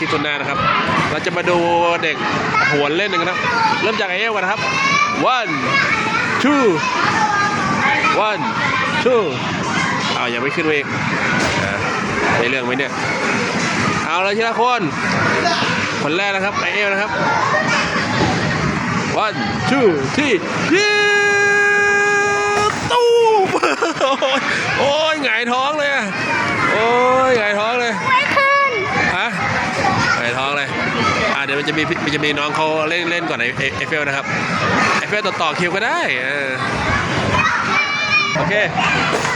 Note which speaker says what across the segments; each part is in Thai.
Speaker 1: ที่ตุนนานะครับ เราจะมาดูเด็กหวนเล่นหนึ่งนะเริ่มจากไอเอลกันนะครับ one two one two อ้าวยังไม่ขึ้นมาอีกอ่าได้เรื่องไหมเนี่ย เอาเลยทีละคนคนแรกนะครับไอเอลนะครับ one two three ยืดตู้โอ้ยโอ้ยหงายท้องเลยอะโอ้ยหงายท้องเลย
Speaker 2: ไม่ขึ้น
Speaker 1: ฮะหงายท้องเลยอะเดี๋ยว มันจะมีมันจะมีน้องเขาเล่นเล่นก่อนไอเอฟเฟลนะครับเอฟเฟลต่อต่อคิวก็ได้โอเค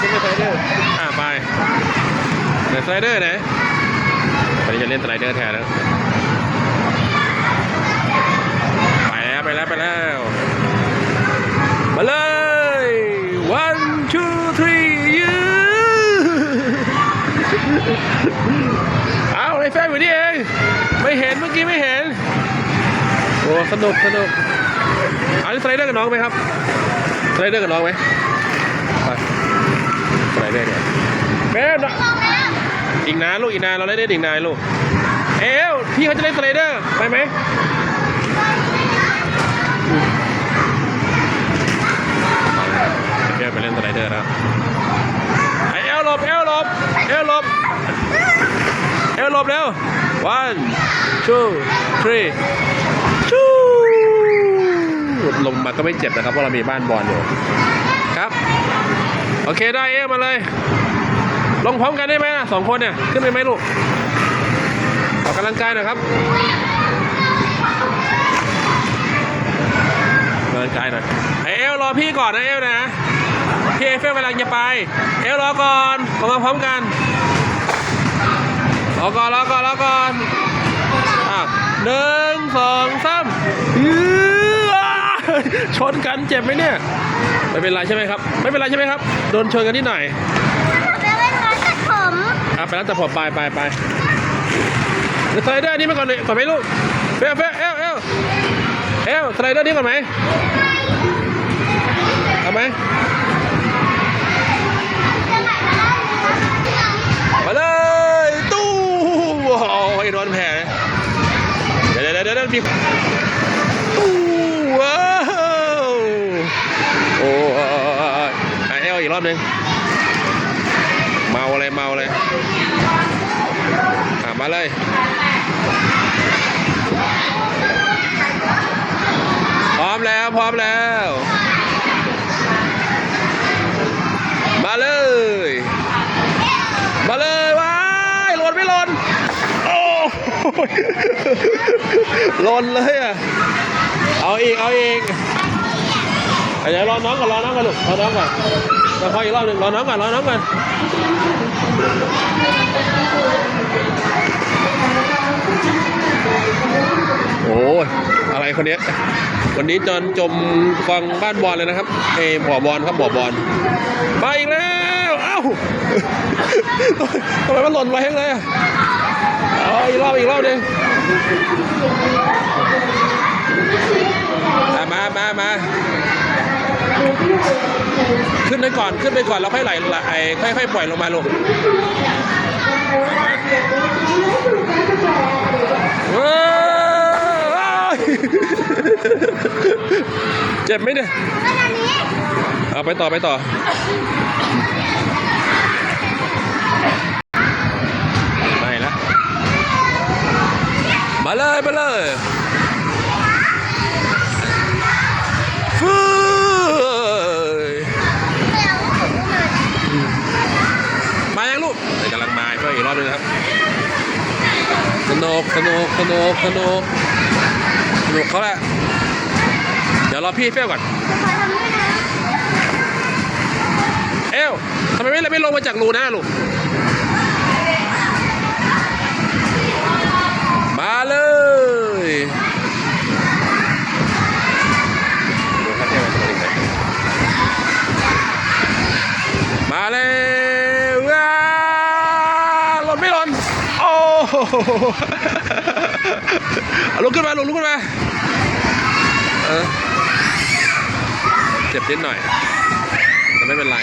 Speaker 1: ขึ้นไปสไลเดอร์อ่าไปเดี๋ยวสไลเดอร์ไหนวันนี้จะเล่นสไลเดอร์แทนแล้วไปแล้วไปแล้วไปแล้ว โอ้สนุกสนุกเอาสไลเดอร์กับน้องไหมครับสไลเดอร์กับน้องไหมไปสไลเดอร์เนี่ยแม่นะอีกนานลูกอีกนานเราเล่นได้อีกนานลูกเอวพี่เขาจะเล่นสไลเดอร์ไปไหมเอลไปเล่นสไลเดอร์แล้วไอเอลหลบเอลหลบเอลหลบเอลหลบเร็ว one two three ลงมาก็ไม่เจ็บนะครับเพราะเรามีบ้านบอลอยู่ครับ โอเคได้เอลมาเลย ลงพร้อมกันได้ไหมนะสองคนเนี่ยขึ้นไปไหมลูกออกกำลังกายหน่อยครับออกกำลังกายหน่อยไอเอลรอพี่ก่อนนะเอลนะพี่เอฟเฟลกำลังจะไป เอลรอก่อนออกมาพร้อมกันรอก่อนรอก่อนรอก่อนอะหนึ่งสองสาม ชนกันเจ็บไหมเนี่ย ไม่เป็นไรใช่ไหมครับ ไม่เป็นไรใช่ไหมครับ โดนชนกันนิดหน่อย
Speaker 2: จะเล่นร้านตัดผม
Speaker 1: อะไปแล้วแต่ผมไปไปไปเดี๋ยวสไลเดอร์นี้มาก่อนเลยก่อนไหมลูกเฟลเฟลเอลเอลเอลสไลเดอร์นี้ก่อนไหมเอาไหมมาเลยตู้ว้าวไอ้โดนแผลเดี๋ยวเดี๋ยวเดี๋ยวเดี๋ยวพี่ตู้ว้าวโอ้ยไอเอลอีก รอบหนึ่งเมาเลยเมาเลยอะมาเลยพร้อมแล้วพร้อมแล้ว มาเลย มาเลยว้ายหล่นไม่หล่นโอ้ยหล่นเลยอะเอาอีกเอาอีกเดี๋ยวรอน้องก่อนรอน้องก่อนลูกรอน้องก่อน มาขอยอีกรอบหนึ่งรอน้องก่อนรอน้องก่อนโอ้ยอะไรคนนี้วันนี้จอนจมฟังบ้านบอลเลยนะครับเอ้บ่อบอลครับบ่อบอลมาอีกแล้วเอ้าทำไมมันหล่นไว้เลยอะเอาอีกรอบอีกรอบหนึ่งมามามา ขึ้นไปก่อนขึ้นไปก่อนแล้วค่อยไหลไหลค่อยค่อยปล่อยลงมาลงเจ็บไหมเนี่ยเอาไปต่อไปต่อไม่ละมาเลยมาเลย สนุกสนุกสนุกสนุกสนุกเขาแหละเดี๋ยวรอพี่เฟี้ยวก่อน
Speaker 2: ขอทำด้วยนะ
Speaker 1: เอวทำไมไม่ไม่ลงมาจากรูน้าลูกมาเลยมาเลยว้าหล่นไม่หล่น อ้โอาลุกขึ้นมาลุกลุกขึ้นมาเออเจ็บนิดหน่อย แต่ไม่เป็นไร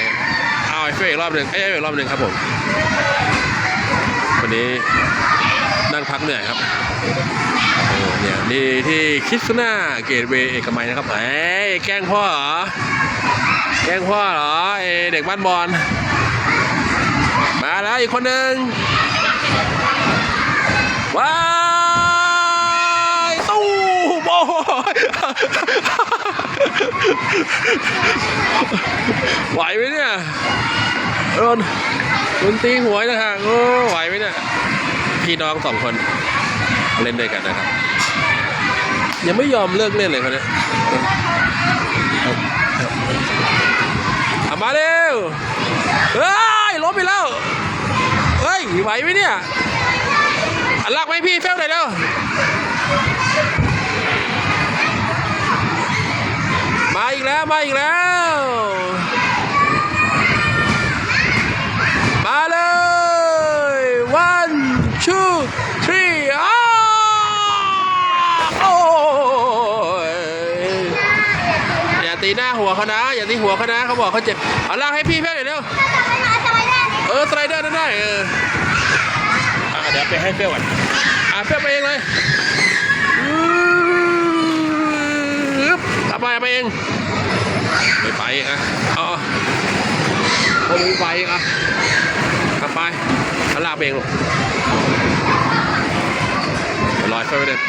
Speaker 1: เอาไอ้เฟลอีกรอบหนึ่งไอ้ยอีกรอบหนึ่งครับผม วันนี้นั่งพักเหนื่อยครับเนี่ยนี่ที่คิสนาเกตเวย์เอกมัยนะครับเอ้ยแกล้งพ่อเหรอ แกล้งพ่อเหรอเอเด็กบ้านบอลมาแล้วอีกคนหนึ่ง ว้ายตู้โอ้ยไหวไหมเนี่ยโดนโดนตีหัวนะฮะโอ้ไหวไหมเนี่ยพี่น้องสองคนเล่นด้วยกันนะครับ ยังไม่ยอมเลิกเล่นเลยคนนี้เอาเอาเอามาเร็วเฮ้ยล้มไปแล้ว เฮ้ยไหวไหมเนี่ย ไหมพี่เฟลหน่อยเร็วมาอีกแล้วมาอีกแล้ว มาเลย one two three อ้าโอ้ยอย่าตีหน้าหัวเขานะ อย่าตีหัวเขานะเขาบอกเขาเจ็บเอาลากให้พี่เพื่อนหน่อยเร็วเออสไลเดอร์นั่นได้เออ เดี๋ยวไปให้เฟลก่อนอะเฟลไปเองเลยตับไปไปเองไม่ไปอะอ๋อาเอาไปอะกลับไปขันลากไปเองลูกลอยเฟไปเดิน